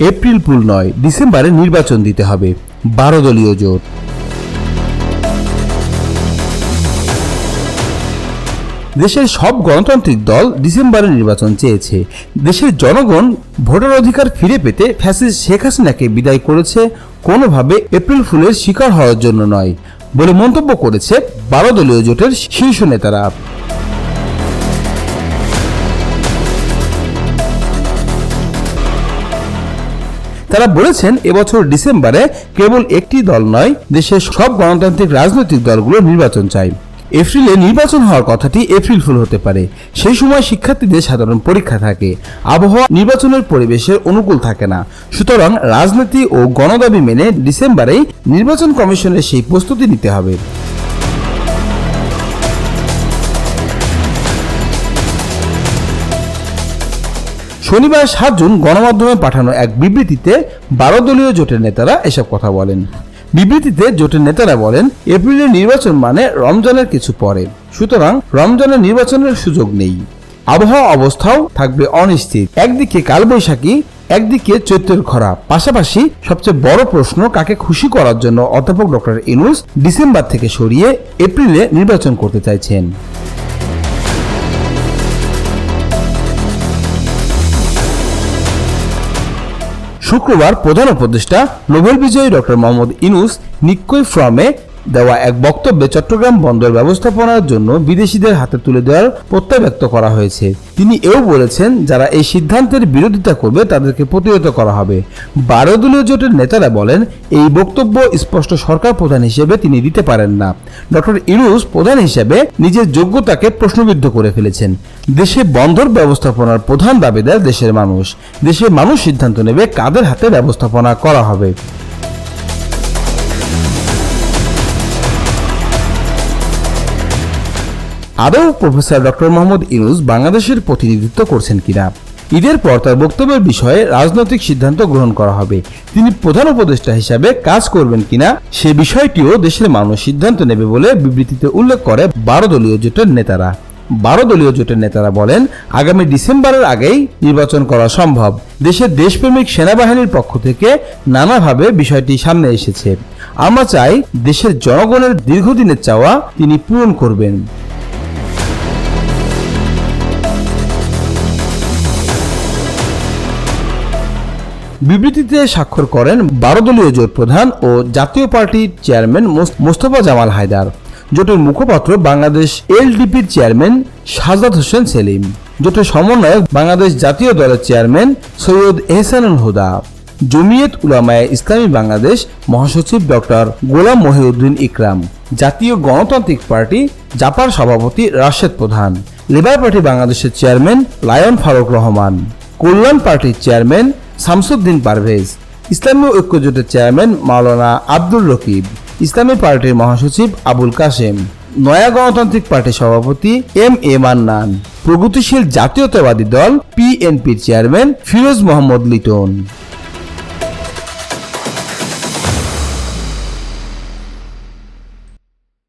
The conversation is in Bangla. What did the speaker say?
এপ্রিল পুল নয়, ডিসেম্বরে নির্বাচন দিতে হবে। বারো দলীয় জোট। দেশের সব গণতান্ত্রিক দল ডিসেম্বরে নির্বাচন চেয়েছে। দেশের জনগণ ভোটার অধিকার ফিরে পেতে ফ্যাসিস্ট শেখ হাসিনাকে বিদায় করেছে, কোনোভাবে এপ্রিল ফুলের শিকার হওয়ার জন্য নয়, বলে মন্তব্য করেছে বারো দলীয় জোটের শীর্ষ নেতারা। তারা বলেছেন, এবছর ডিসেম্বরে কেবল একটি দল নয়, দেশের সব গণতান্ত্রিক রাজনৈতিক দলগুলো নির্বাচন চায়। এপ্রিলে নির্বাচন হওয়ার কথাটি এপ্রিল ফুল হতে পারে। সেই সময় শিক্ষার্থীদের সাধারণ পরীক্ষা থাকে। আবহাওয়া নির্বাচনের পরিবেশের অনুকূল থাকে না। সুতরাং রাজনীতি ও গণদাবি মেনে ডিসেম্বরেই নির্বাচন কমিশনের সেই প্রস্তুতি নিতে হবে। শনিবার সাত জুন গণমাধ্যমে পাঠানো এক বিবৃতিতে বারো দলীয় জোটের নেতারা এসব কথা বলেন। বিবৃতিতে জোটের নেতারা বলেন, এপ্রিলের নির্বাচন মানে রমজানের কিছু পরে। সুতরাং রমজানের নির্বাচনের সুযোগ নেই। আবহাওয়া অবস্থাও থাকবে অনিশ্চিত। একদিকে কালবৈশাখী, একদিকে চৈত্রের খরা। পাশাপাশি সবচেয়ে বড় প্রশ্ন কাকে খুশি করার জন্য অধ্যাপক ডক্টর ইনুস ডিসেম্বর থেকে সরিয়ে এপ্রিলে নির্বাচন করতে চাইছেন। শুক্রবার প্রধান উপদেষ্টা নোবেল বিজয়ী ডক্টর মোহাম্মদ ইনুস নিক্কই ফ্রমে দেওয়া এক বক্তব্যে চট্টগ্রাম বন্দর ব্যবস্থাপনার জন্য বিদেশিদের হাতে তুলে দেওয়ার প্রত্যয় ব্যক্ত করা হয়েছে। তিনি এও বলেছেন, যারা এই সিদ্ধান্তের বিরোধিতা করবে, তাদেরকে প্রতিহত করা হবে। বারো দলীয় জোটের নেতারা বলেন, এই বক্তব্য স্পষ্ট সরকার প্রধান হিসেবে তিনি দিতে পারেন না। ডক্টর ইনুস প্রধান হিসেবে নিজের যোগ্যতাকে প্রশ্নবিদ্ধ করে ফেলেছেন। দেশে বন্দর ব্যবস্থাপনার প্রধান দাবিদার দেশের মানুষ। দেশের মানুষ সিদ্ধান্ত নেবে কাদের হাতে ব্যবস্থাপনা করা হবে। আদৌ প্রফেসর ডক্টর মোহাম্মদ ইনুস বাংলাদেশের প্রতিনিধিত্ব করছেন কিনা? ঈদের পর তার বক্তব্যের বিষয়ে রাজনৈতিক সিদ্ধান্ত গ্রহণ করা হবে। তিনি প্রধান উপদেষ্টা হিসাবে কাজ করবেন কিনা, সে বিষয়টিও দেশের মানুষ সিদ্ধান্ত নেবে বলে বিবৃতিতে উল্লেখ করে বারো দলীয় জোটের নেতারা। বারো দলীয় জোটের নেতারা বলেন, আগামী ডিসেম্বরের আগেই নির্বাচন করা সম্ভব। দেশের দেশপ্রেমিক সেনাবাহিনীর পক্ষ থেকে নানাভাবে বিষয়টি সামনে এসেছে। আমরা চাই দেশের জনগণের দীর্ঘদিনের চাওয়া তিনি পূরণ করবেন। বিবৃতিতে স্বাক্ষর করেন বারো দলীয় জোট প্রধান ও জাতীয় পার্টির চেয়ারম্যান মোস্তফা জামাল হায়দার। জোটের মুখপাত্র বাংলাদেশ এলডিপির চেয়ারম্যান সাজাদ হোসেন সেলিম। জোটের সমন্বয়ক বাংলাদেশ জাতীয় দলের চেয়ারম্যান সৈয়দ এহসানুল হুদা। জমিয়ত উলামায়ে ইসলামী বাংলাদেশ মহাসচিব ডক্টর গোলাম মহিউদ্দিন ইকরাম। জাতীয় গণতান্ত্রিক পার্টি জাপার সভাপতি রাশেদ প্রধান। লেবার পার্টি বাংলাদেশের চেয়ারম্যান লায়ন ফারুক রহমান। কল্যাণ পার্টির চেয়ারম্যান শামসুদ্দিন পারভেজ, ইসলামী ঐক্যজোটের চেয়ারম্যান মাওলানা আব্দুল রকিব, ইসলামী পার্টির মহাসচিব আবুল কাশেম, নয়া গণতান্ত্রিক পার্টির সভাপতি এম এ মান্নান, প্রগতিশীল জাতীয়তাবাদী দল পিএনপির চেয়ারম্যান ফিরোজ মোহাম্মদ লিটন।